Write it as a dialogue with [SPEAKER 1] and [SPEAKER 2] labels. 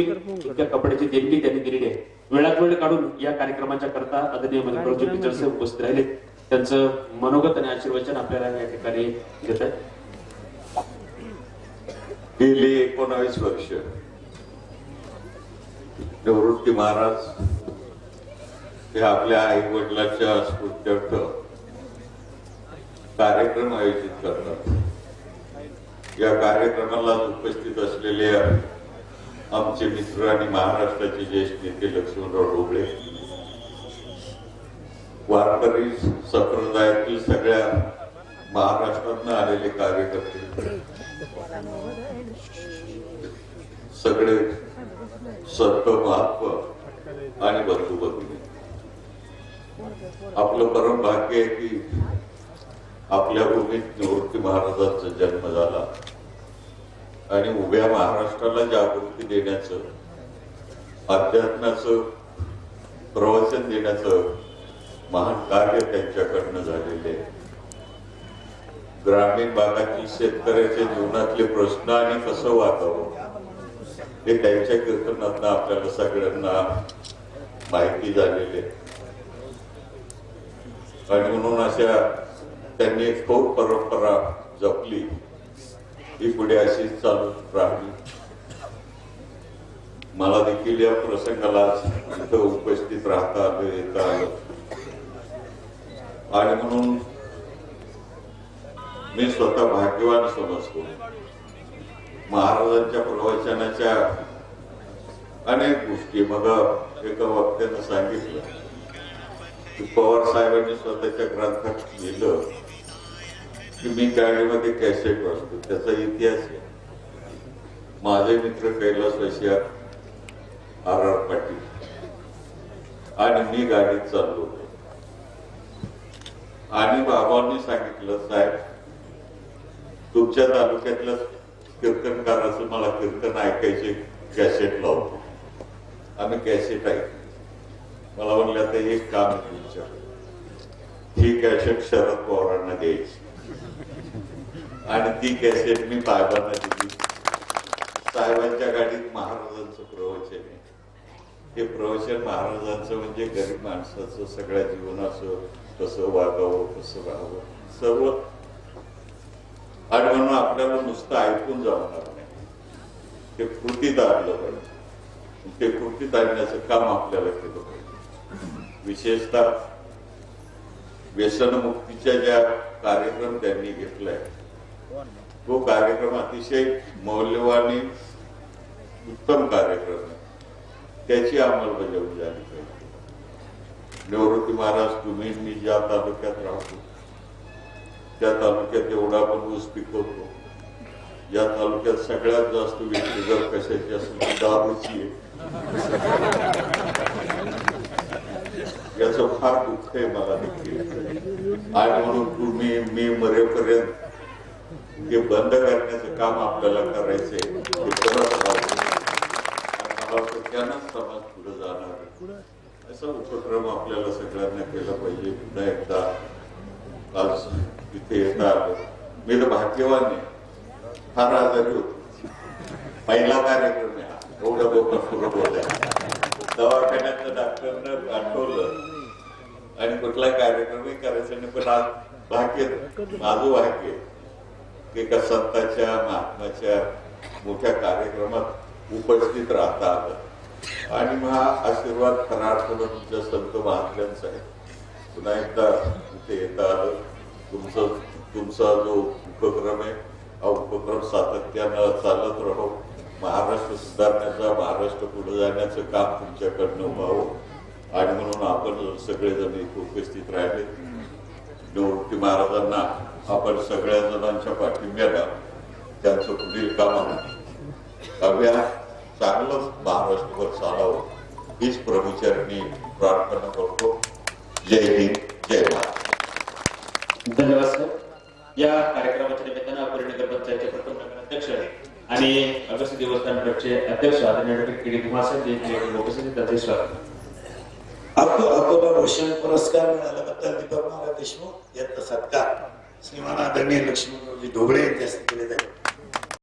[SPEAKER 1] इतक्या कपड्याची देणगी त्यांनी दिलेली आहे. वेळात वेळ काढून या कार्यक्रमाच्या करता आदरणीय मल्लिकार्जुन पिचड साहेब उपस्थित राहिले. त्यांचं मनोगत आणि आशीर्वचन आपल्याला या ठिकाणी घेत आहे
[SPEAKER 2] गेली एकोणावीस वर्ष. निवृत्ती महाराज हे आपल्या आई वडिलांच्या स्मृत्यर्थ कार्यक्रम आयोजित करतात. या कार्यक्रमाला उपस्थित असलेले आमचे मित्र आणि महाराष्ट्राचे ज्येष्ठ नेते लक्ष्मणराव ढोबळे वारकरी संप्रदायातील सगळ्या महाराष्ट्रातनं आलेले कार्यकर्ते. सगळे संत महात्मा आणि बंधू भगिनी आपलं परम भाग्य आहे की आपल्या भूमीत निवृत्ती महाराजांचा जन्म झाला. आणि उभ्या महाराष्ट्राला जागृती देण्याचं अध्यात्माचं प्रवचन देण्याचं महान कार्य त्यांच्याकडनं झालेले ग्रामीण भागातील शेतकऱ्याच्या जीवनातले प्रश्न आणि कसं वागावं हे त्यांच्या कीर्तनातनं आपल्याला सगळ्यांना माहिती झालेले आणि म्हणून अशा त्यांनी खूप परंपरा जपली. ही पुढे अशीच चालू राहिली. मला देखील या प्रसंगाला इथं उपस्थित राहता आलं येता आलं. आणि म्हणून मी स्वतः भाग्यवान समजतो. महाराजांच्या प्रवचनाच्या अनेक गोष्टी मग एका वक्त्यानं सांगितलं. की पवार साहेबांनी स्वतःच्या ग्रंथात लिहिलं की मी गाडीमध्ये कॅसेट वाचतो त्याचा इतिहास आहे. माझे मित्र Kailas Russia R R Patil. आणि मी गाडीत चाललो. आणि बाबांनी सांगितलं साहेब तुमच्या तालुक्यातल्या कीर्तनकाराचं मला कीर्तन ऐकायचे कॅसेट लावतो आम्ही कॅसेट ऐकतो मला म्हणलं आता एक काम तुमच्या ही कॅसेट शरद पवारांना द्यायची. आणि ती कॅसेट मी साहेबांना दिली. साहेबांच्या गाडीत महाराजांचं प्रवचन आहे. हे प्रवचन महाराजांचं म्हणजे गरीब माणसाचं सगळ्या जीवनाचं कसं वागावं कसं राहावं सर्व. आणि म्हणून आपल्याला नुसतं ऐकून जाणार नाही. ते कृतीत आणलं पाहिजे. ते कृतीत आणण्याचं काम आपल्याला केलं पाहिजे. विशेषतः व्यसनमुक्तीच्या ज्या कार्यक्रम त्यांनी घेतलाय. तो कार्यक्रम अतिशय मौल्यवान उत्तम कार्यक्रम आहे. त्याची अंमलबजावणी झाली पाहिजे. निवृत्ती महाराज तुम्ही मी ज्या तालुक्यात राहतो त्या तालुक्यात एवढा आपण ऊस पिकवतो. या तालुक्यात सगळ्यात जास्त विक्री जर कशाची असेल? दारूची आहे. याचं फार दुःख आहे मला देखील. आणि म्हणून तुम्ही मी मरेपर्यंत हे बंद करण्याचं काम आपल्याला करायचंय ते करत त्यानंच समाज पुढे जाणार असा उपक्रम आपल्याला सगळ्यांना केला पाहिजे. पुन्हा एकदा आज इथे येता मी तर भाग्यवान आहे. फार आजारी होतो. पहिला कार्यक्रम आहे हा. एवढं लोक सुरत होत्या. डॉक्टरनं पाठवलं आणि कुठला कार्यक्रमही करायचा नाही पण आज भाग्य माझं भाग्य आहे की एका संतांच्या महात्माच्या मोठ्या कार्यक्रमात उपस्थित राहता आलं. आणि मग हा आशीर्वाद खरा अर्थानं तुमच्या संत महात्म्यांचा आहे. पुन्हा एकदा इथे येता आलं. तुमचं तुमचा जो उपक्रम आहे हा उपक्रम सातत्यानं चालत राहो. महाराष्ट्र सुधारण्याचा महाराष्ट्र पुढे जाण्याचं काम तुमच्याकडनं व्हावं. आपण सगळेजण इथे उपस्थित राहिले. निवृत्ती महाराजांना आपण सगळ्या जणांच्या पाठिंब्याला त्यांचं पुढील काम हव्या चांगलंच महाराष्ट्रभर चालावं हीच प्रभूचरणी प्रार्थना करतो. जय हिंद जय भारत.
[SPEAKER 1] धन्यवाद सर. या कार्यक्रमाच्या निमित्तानं आपण नगरपंचायतचे प्रथम नगराध्यक्ष आणि अगस्त देवस्थान ट्रस्टचे अध्यक्ष आदरणीय डॉक्टर के डी कुमार साहेब यांचे उपस्थित अध्यक्ष स्वागत
[SPEAKER 3] अब्दुल अब्दुल्ला भूषण पुरस्कार मिळाल्याबद्दल दीपक महाराज देशमुख यांचा सत्कार। श्रीमान आदरणीय लक्ष्मणरावजी ढोबळे यांच्या हस्ते केले जाईल